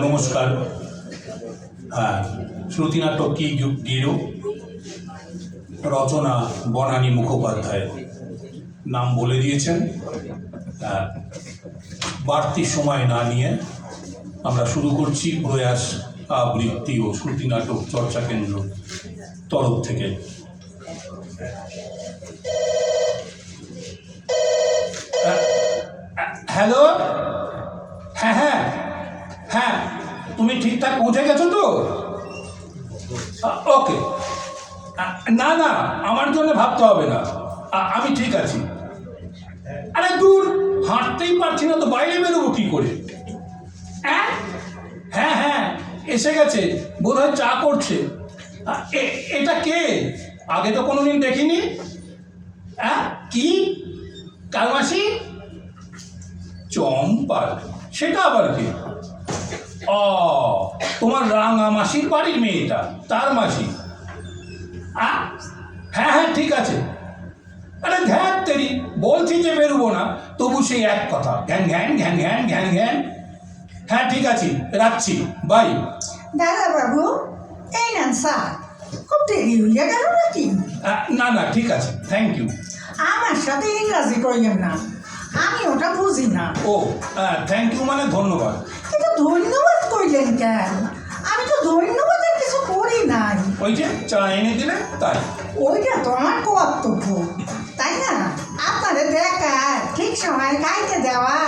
নমস্কার। হ্যাঁ শ্রুতি নাটক কি গিরু রচনা বনানী মুখোপাধ্যায়। নাম বলে দিয়েছেন। আহ, বাড়তি সময় না নিয়ে আমরা শুরু করছি প্রয়াস আবৃত্তি ও শ্রুতি নাটক চর্চা কেন্দ্র তরফ থেকে। আহ, হ্যালো? হ্যাঁ হ্যাঁ হ্যাঁ তুমি ঠিকঠাক পৌঁছে গেছো তো? ওকে। না না, আমার জন্য ভাবতে হবে না। আমি ঠিক আছি। আরে দূর, হাঁটতেই পারছি না তো, বাইরে বেরোবো কি করে? হ্যাঁ হ্যাঁ হ্যাঁ এসে গেছে, বোধহয় চা করছে। এটা কে? আগে তো কোনোদিন দেখিনি। হ্যাঁ কি? কালমাসি? চম্পার সেটা আবার কি? ও তোমার রাঙা মাসির বাড়ির মেয়েটা তার মাসি। আ হ্যাঁ হ্যাঁ ঠিক আছে। আরে ঘ্যান তেরি বলছি যে বেরোবো না তবু সেই এক কথা ঘ্যান ঘ্যান ঘ্যান ঘ্যান ঘ্যান ঘ্যান। হ্যাঁ ঠিক আছে রাখছি বাই। দাদা বাবু এই নেন স্যার খুব দেরি হইয়া গেল নাকি? না না ঠিক আছে থ্যাংক ইউ। আমার সাথে ইংরাজি কইলেন না। আমি ওটা বুঝি না। ও থ্যাংক ইউ মানে ধন্যবাদ। কিন্তু ধন্যবাদ কইলেন কেন? আমি তো ধন্যবাদের কিছু করি নাই। ওই যে চা এনে দিলে তাই। ওইটা তো আমার কর্তব্য তাই না? আপনাদের দেখা ঠিক সময় খাইতে দেওয়া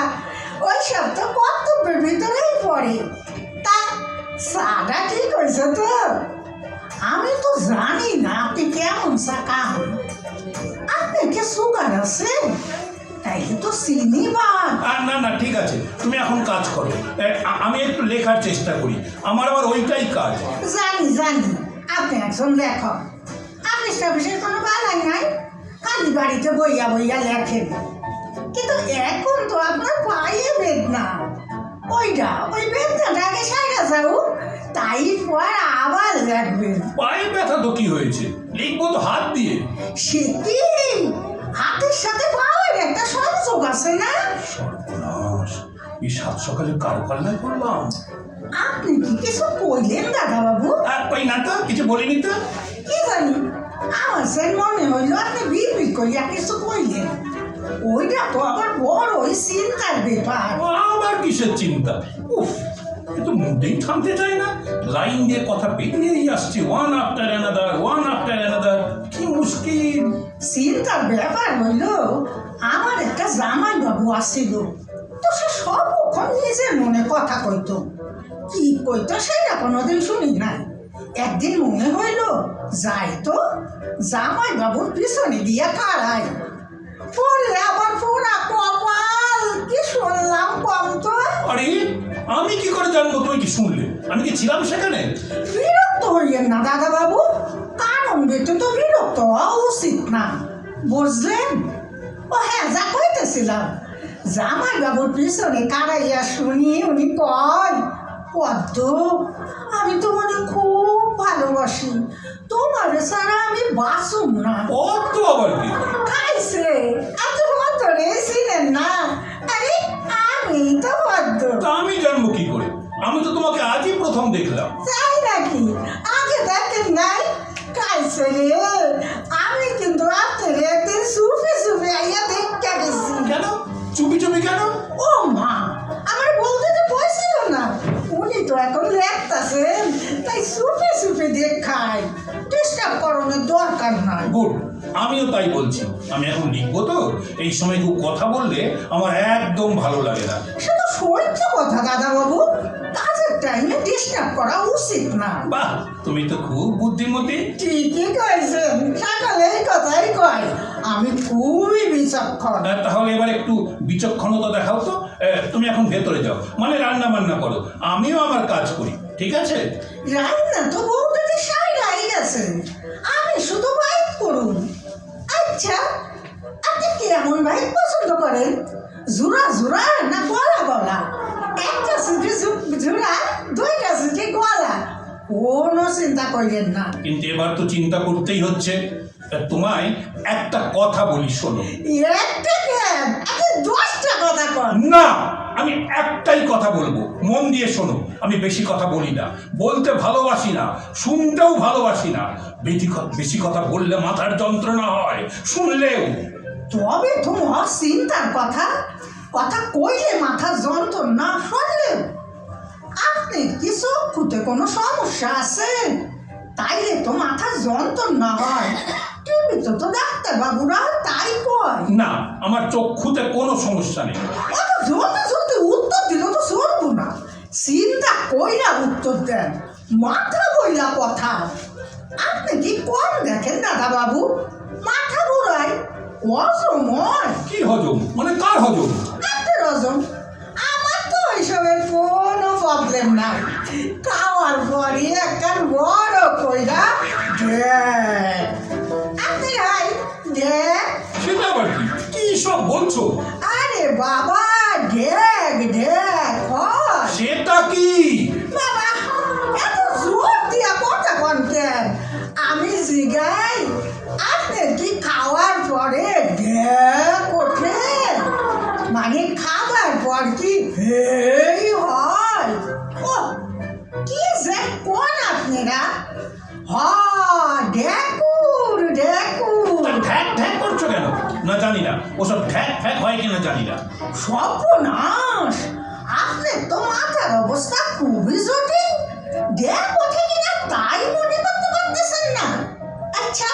ওই সব তো কর্তব্যের ভিতরেই পড়ে। তা সাদা ঠিক হয়েছে তো? আমি তো জানি না আপনি কেমন চা খান। আপনি কি সুগার আছে? তাইলে তো আর না না ঠিক আছে। তুমি এখন কাজ করো। আমি একটু লেখার চেষ্টা করি। আমার আবার ওইটাই কাজ। জানি জানি। আপনি একজন লেখক। অফিস টফিসের কোনো বালাই নাই। খালি বাড়িতে বইয়া বইয়া লেখেন। কিন্তু এখন তো আপনার পায়ে বেদনা। ওইটা ওই বেদনাটাকে সাইডা যাও। তাই পর আবার লেখবেন। পায়ে ব্যথা তো কি হয়েছে? লিখব তো হাত দিয়ে। সে কি? হাতের সাথে পাওয়ার একটা সংযোগ আছে না? সর্বনাশ। এই সাত সকালে কার পাল্লায় করলাম। আপনি কি কিছু কইলেন দাদা বাবু আর কই না তো কিছু বলিনি তো। কি জানি? আমার সে মনে হইল আপনি বিড়বিড় করিয়া কিছু কইলেন। ওইটা তো আবার বড় ওই চিন্তার ব্যাপার। আবার কিসের চিন্তা? উফ এ তো মুডেই থামতে চায় না। লাইন দিয়ে কথা বেরিয়েই আসছে one after another one after another মুশকিল। চিন্তার ব্যাপার হইল আমার একটা জামাই বাবু আসছিল তো সে সর্বক্ষণ নিজের মনে কথা কইতো। কি কইতো সেটা কোনোদিন শুনি নাই। একদিন মনে হইল যাই তো জামাই বাবুর পিছনে দিয়া কারাই পড়লে আবার পুরা কপাল কি শুনলাম কম তো? আরে আমি কি করে জানব তুমি কি শুনলে? আমি কি ছিলাম সেখানে? বিরক্ত হইয়েন না দাদা বাবু বেটে তো বিরক্ত হওয়া উচিত না। বুঝলেন? ও হ্যাঁ যা কইতেছিলাম। জামাই বাবুর পিছনে কারাইয়া শুনি উনি কয় পদ্ম আমি তোমাকে খুব ভালোবাসি। তোমার ছাড়া আমি বাসুম না। তো আবার কি? খাইছে এত ভদ্রে ছিলেন না। আরে আমি তো তা আমি জানব কি করে? আমি তো তোমাকে আজই প্রথম দেখলাম। তাই নাকি? আগে দেখেন নাই? কাইছে রে আমি কিন্তু আপনার একদিন সুফে সুফে আইয়া দেখতে গেছি কেন? চুপি চুপি কেন? ও মা আমার বলতে তো পয়সিল না। উনি তো এখন লেখতাছেন তাই সুফে সুফে দেখায় ডিস্টার্ব করানোর দরকার নাই। গুড আমিও তাই বলছি। আমি এখন লিখব তো এই সময় খুব কথা বললে আমার একদম ভালো লাগে না। সে তো সত্য কথা দাদা বাবু ডিস্টার্ব করা উচিত না। বাহ তুমি তো খুব বুদ্ধিমতী। ঠিকই কয়েছেন সকালে এই কথাই কয় আমি খুবই বিচক্ষণ। তাহলে এবার একটু বিচক্ষণতা দেখাও তো। তুমি এখন ভেতরে যাও মানে রান্না বান্না করো আমিও আমার কাজ করি ঠিক আছে? রান্না তো বউটাকে সাইডাই গেছে আমি শুধু বাইক করুন। আচ্ছা আপনি কেমন বাইক পছন্দ করেন? জোড়া জোড়া না গলা গলা একটা সিটে জোড়া দুইটা সিটে গলা কোনো চিন্তা করেন না। কিন্তু এবার তো চিন্তা করতেই হচ্ছে। তোমায় একটা কথা বলি শোনো। একটা কেন আপনি দশটা কথা কন। না আমি একটাই কথা বলব। মন দিয়ে শোনো আমি বেশি কথা বলি না। বলতে ভালোবাসি না শুনতেও ভালোবাসি না। বেশি কথা বললে মাথার যন্ত্রণা হয়। শুনলেও তবে তোমার চিন্তার কথা কথা কইলে মাথার যন্ত্রণা শুনলেও আপনি কি চক্ষুতে কোনো সমস্যা আছে? তাইলে তো মাথার যন্ত্রণা হয়। টিভিতে তো ডাক্তার বাবুরা তাই কয়। না আমার চক্ষুতে কোনো সমস্যা নেই। অত জলদি জলদি উত্তর দিল তো চলবো না চিন্তা কইরা উত্তর দেন মাথা বইলা কথা। আপনি কি কম দেখেন দাদা বাবু মাথা ঘুরায় অসময় কি হজম? মানে কার হজম? আপনার হজম। আমার তো এইসবের কোনো প্রবলেম নাই। খাওয়ার পরে একটা বড় কইরা আপনি হাই দেখ। সেটা আবার কি? কি সব বলছো? আরে বাবা দেখ হয় সেটা কি? হেই হয় ও কি যে কোন আপনারা হ ডেকুর ডেকুর ঢ্যাক ঢ্যাক করছ কেন? না জানি না। ওসব ঢ্যাক ফ্যাক হয় কিনা জানি না। সর্বনাশ! আপনার তো মাথার অবস্থা খুবই জটিল। দেখ ওঠে কিনা তাই মনে করতে পারতেছেন না। আচ্ছা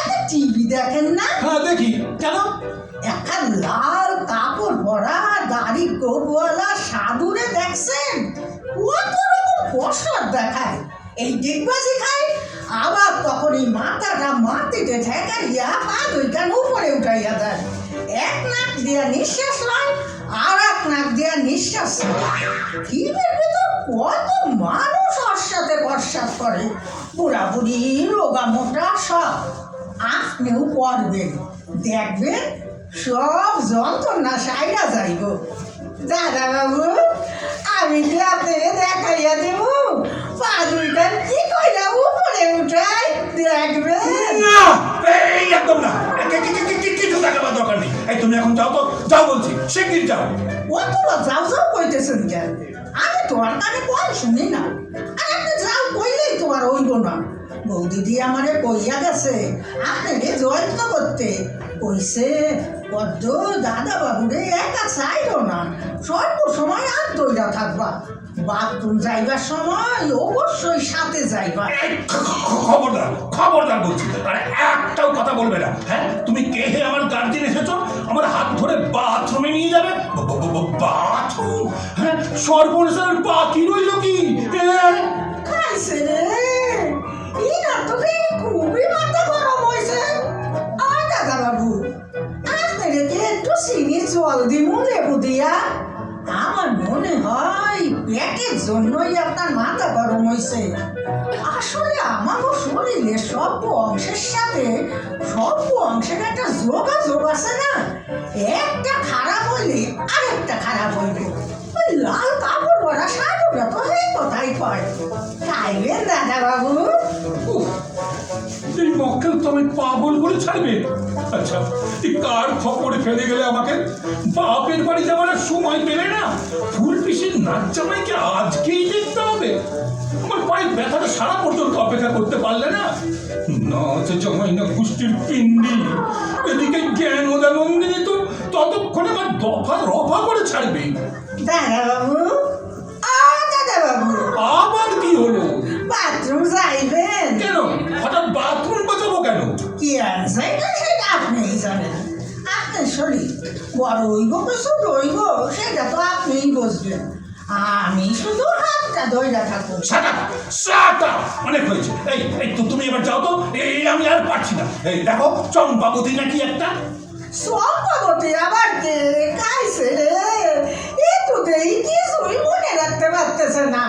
আপনি টিভি দেখেন না? হ্যাঁ দেখি। কেন? একটা লাল কাপড় পরা দাড়ি গোবওয়ালা সাধুরে দেখছেন? কত রকম কসর দেখায়। এই ডিগবাজি খায়, আবার তখন এই মাথাটা মাটিতে ঠেকাইয়া পা দুইটান উপরে উঠাইয়া দেয়। এক নাক দিয়া নিঃশ্বাস লয়, আর এক নাক দিয়া নিঃশ্বাস নেয়। টিভির ভিতর কত মানুষ সাথে প্রস্রাব করে। বুড়া বুড়ি রোগা মোটা সব। আপনিও করবেন দেখবেন সব যন্ত্রণা সাইরা যাইব। দাদা বাবু আমি কি আপনাকে দেখাইয়া দেব। পা দুইটা কি কইরা উপরে উঠাই দেখবেন না এই একদম না। কিছু দেখাবার দরকার নেই। এই তুমি এখন যাও তো যাও বলছি কি যাও। অতটা যাও যাও কইতেছেন কেন? আমি তোমার কানে কম শুনি না। আর আপনি যাও কইলেই তোমার হইব না। বৌদিদি আমারে কইয়া গেছে আপনাকে যত্ন করতে। কইছে বড্ড দাদা বাবুরে একা চাইল না সর্ব সময় আর দইরা থাকবা। বাথরুম যাইবার সময় অবশ্যই সাথে যাইবা। খবরদার খবরদার বলছি আরে একটাও কথা বলবে না হ্যাঁ? তুমি কে হে আমার গার্জেন এসেছ? আমার হাত ধরে বাথরুমে নিয়ে যাবে? বাথরুম হ্যাঁ সর্বনেশের বাকি রইল কি? হ্যাঁ? খাইছে রে। হয় পেটের জন্যই আপনার মাথা গরম হয়েছে আসলে আমারও শরীরে সব অংশের সাথে সব অংশের একটা যোগাযোগ আছে না? একটা খারাপ হইলে আরেকটা খারাপ হইবে। লাল কাপড় পরা সাধুরা তো এই কথাই কয় খাইবেন দাদা বাবু উফ, এই মক্কেল তো আমি পাগল বলে ছাড়বে? আচ্ছা এই কার খপরে ফেলে গেলে আমাকে? বাপের বাড়ি যাওয়ার সময় পেলে না? ফুল পিসির নাচ জামাইকে আজকেই দেখতে হবে। আমার পায়ে ব্যথাটা সারা পর্যন্ত অপেক্ষা করতে পারলে না? নাচ জামাই না কুষ্টির পিন্ডি। এদিকে জ্ঞান ওদানন্দিনী তো ততক্ষণে আমার দফা রফা করে ছাড়বে। দাদা বাবু। হলো? বাথরুম যাইবেন? কেন? হঠাৎ বাথরুম বাঁচাবো কেন? কি আছে? এটা সেটা আপনিই জানেন। আপনার শরীর বড় হইব কি ছোট হইব সেটা তো আপনিই বুঝবেন। আমি শুধু হাতটা ধইরা থাকব। অনেক হয়েছে। এই এই তো তুমি এবার যাও তো। এই আমি আর পারছি না। এই দেখো চম্পাবতী নাকি একটা? সম্ভবতী আবার কে খাইছে? রে এ তো দেই কিছুই মনে রাখতে পারতেছে না।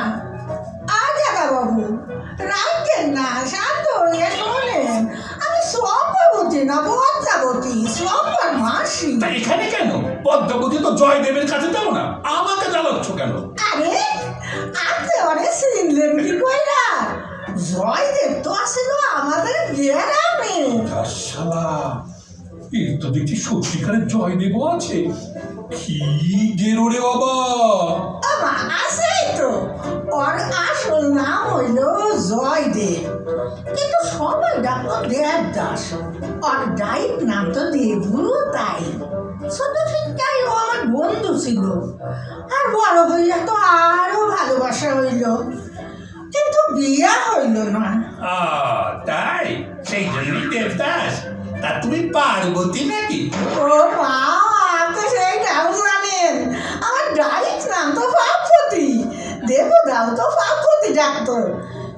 না শান্ত হয়ে শোনেন। আমি সম্ভবতী না বদ্রাবতী সম্ভব মাসি। তা এখানে কেন? পদ্মাবতী তো জয়দেবের কাছে যাও না। আমাকে জ্বালাচ্ছ কেন? আরে আপনি অনেক চিনলেন কি কইরা? জয়দেব তো আসিল আমাদের গ্রামে। শালা এর তো দেখছি সত্যিকারের জয়দেব আছে। কি গেরো রে বাবা আছেই তো। ওর আসল নাম হইল জয়দেব। কিন্তু সবাই ডাকো দেবদাস ওর ডাইট নাম তো দেবু তাই। ছোট ঠিকটাই ও আমার বন্ধু ছিল। আর বড় হইলে তো আরও ভালোবাসা হইল। কিন্তু বিয়া হইল না। তাই? সেই জন্যই দেবদাস। তা তুমি পার্বতী নাকি? ও বাবা তো সেই নাম জানেন আমার ডাইট নাম তো দেবদাও তো পাপতি ডাকতো।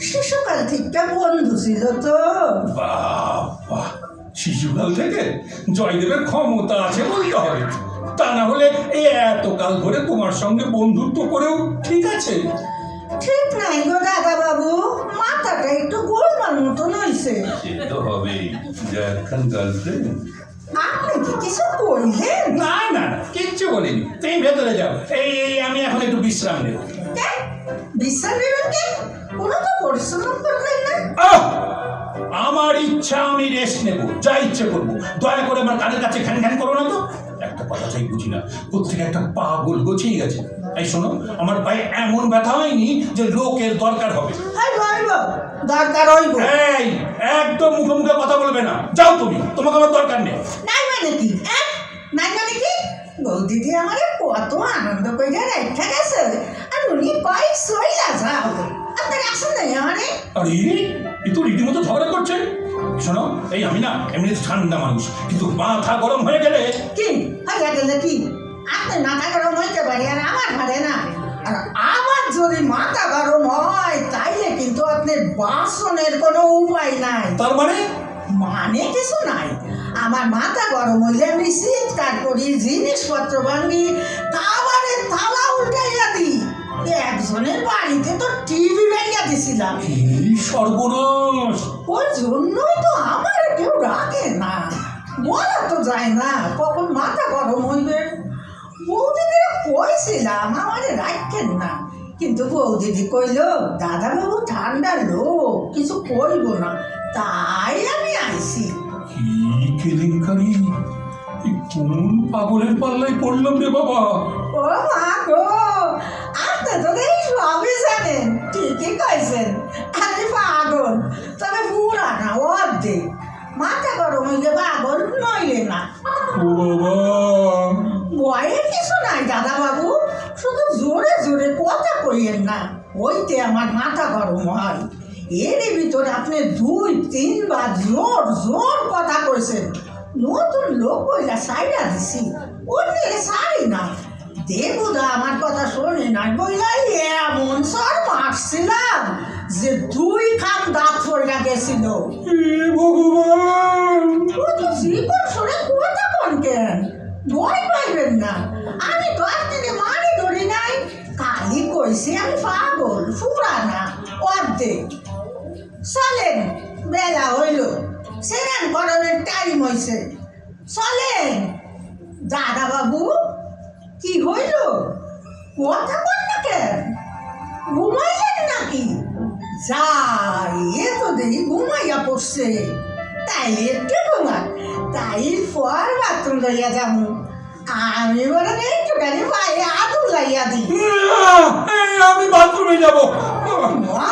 শিশুকাল থেকে বন্ধু ছিল তো। বাবা শিশুকাল থেকে? জয়দেবের ক্ষমতা আছে বলতে হবে। তা না হলে এই এতকাল ধরে তোমার সঙ্গে বন্ধুত্ব করেও ঠিক আছে? ঠিক নাই গো দাদা বাবু মাথাটা একটু গোলমাল মতন হয়েছে তো হবেই এখন গার্লফ্রেন্ড আপনি কি কিছু কইলেন না না কিচ্ছু বলিনি। তুমি ভেতরে যাও। এই এই আমি এখন একটু বিশ্রাম নেব? বিশ্রাম নেবেন কে? কোনো তো পরিশ্রম করলেন না। আমার ইচ্ছা আমি রেস্ট নেব যা ইচ্ছে করব। দয়া করে আমার কানের কাছে ঘ্যান ঘ্যান করো না তো। একটা কথা তাই বুঝি না কোথেকে একটা পাগল গোছিয়ে গেছে। এই শোনো আমার পায়ে এমন ব্যথা হয়নি যে লোকের দরকার হবে। দরকার হইব। এই একদম মুখে মুখে কথা বলবে না। যাও তুমি তোমাকে আমার দরকার নেই। নাই মানে কি? হ্যাঁ? নাই মানে কি? বৌদিদি আমারে কত আনন্দ কইরা রেখা গেছে। উনি কয় সইলা যাও আপনার আসেন নাই আমারে আরে এ তো রীতিমতো ঝগড়া করছে। শোনো এই আমি না এমনি ঠান্ডা মানুষ কিন্তু মাথা গরম হয়ে গেলে কি? হইয়া গেলে কি? আপনি মাথা গরম হইতে পারে আর আমার পারে না। আর আমার যদি মাথা গরম হয় তাইলে কিন্তু আপনার বাসনের কোনো উপায় নাই। তার মানে? মানে কিছু নাই। আমার মাথা গরম হইলে আমি চিৎকার করি জিনিসপত্র ভাঙি তাবারে তালা উল্টাইয়া দিই। একজনের বাড়িতে তো টিভি ভেঙে দিছিলাম। সর্বনাশ। ওর জন্যই তো আমার কেউ রাখে না। বলা তো যায় না কখন মাথা গরম হইবে। বৌদিদিরা কইছিলাম আমারে রাখেন না। কিন্তু বৌদিদি কইল দাদা বাবু ঠান্ডা লোক কিছু কইব না। তাই আমি আইছি। কি কেলেঙ্কারি কোন পাগলের পাল্লায় পড়লাম রে বাবা। ও মা গো আপনি তো এই সবই জানেন ঠিকই কইছেন। আমি পাগল তবে পুরা না অর্ধেক। মাথা গরম হইলে পাগল নইলে না। ও বাবা। ভয়ের কিছু নাই দাদা বাবু শুধু জোরে জোরে কথা কইেন না ওইতে আমার মাথা গরম হয়। এর ভিতরে আপনি দুই তিনবার জোর জোর কথা কইছেন। নতুন লোক কইলা সাইডা দিছি। অন্যের সারি না। দেবুদা আমার কথা শোনে না বইলা এমন সর মারছিলাম যে দুই খান দাঁত পড়ে গেছিল। ভগবান! ও তো জীবন শুনে কথা কোন কেন? ভয় পাইবেন না। আমি তো আপনাকে মারি ধরি নাই। কালি কইছি আমি পাগল ফুরা না অর্ধেক। চলেন বেলা হইল। সেরেন করণের টাইম হইছে। চলে দাদা বাবু কি হইল? কথা বল না কেন? ঘুমাইলেন নাকি? যাই এ তো দেখি ঘুমাইয়া পড়ছে। তাইলে একটু ঘুমান তাই পর বাথরুম লইয়া যাব। আমি বরং একটুখানি পায়ে আদু লাইয়া দিই। আমি বাথরুমে যাব মা,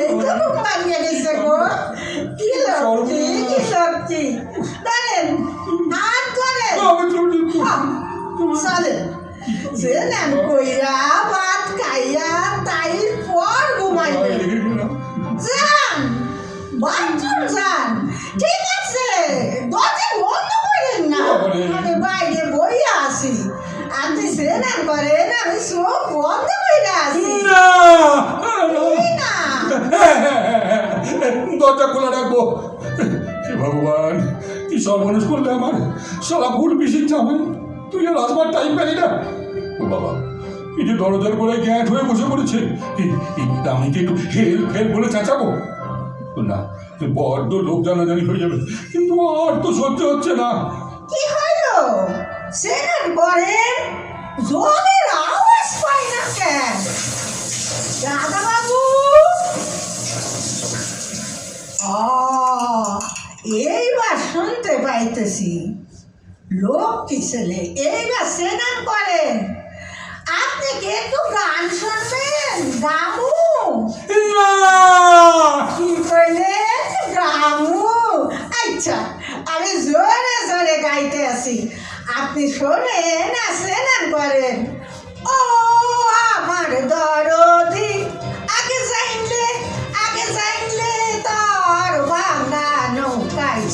এই তো ঘুম ভাঙিয়ে গেছে গো। কি লক্ষ্মী, কি লক্ষ্মী। ধরেন, হাত ধরেন। চলেন। যে নেন কইরা, ভাত খাইয়া, তাই পর ঘুমাইবেন। যান বাথরুম যান। ঠিক আছে দরজা বন্ধ করেন না। আমি বাইরে বইয়া আছি। আপনি স্নান করেন আমি চোখ বন্ধ করে আছি। না! এই না। দরজা খোলা রাখব। ভগবান, কি সর্বনাশ করলে আমার? সারা ভুল বিশির জামাই, তুই আর আসবার টাইম পেলি না। ও বাবা, এই যে দরজার করে গ্যাট হয়ে বসে পড়েছে আমি কি একটু হেল্প হেল্প বলে চেঁচাবো? না বড্ড লোক জানাজানি হয়ে যাবে, কিন্তু আর তো সহ্য হচ্ছে না। কি হইল স্নান করেন জলের আওয়াজ পাই না কেন দাদা বাবু আসতেছি লোক কি ছেলে? এইবার স্নান করেন। আপনি কি একটু গান শুনবেন? গামু। কি কইলেন? গামু। আচ্ছা আমি জোরে জোরে গাইতে আছি। আপনি শোনেন আর স্নান করেন। ও আমার দরদি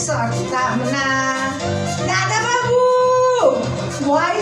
সরতাম না দাদা বাবু ভয়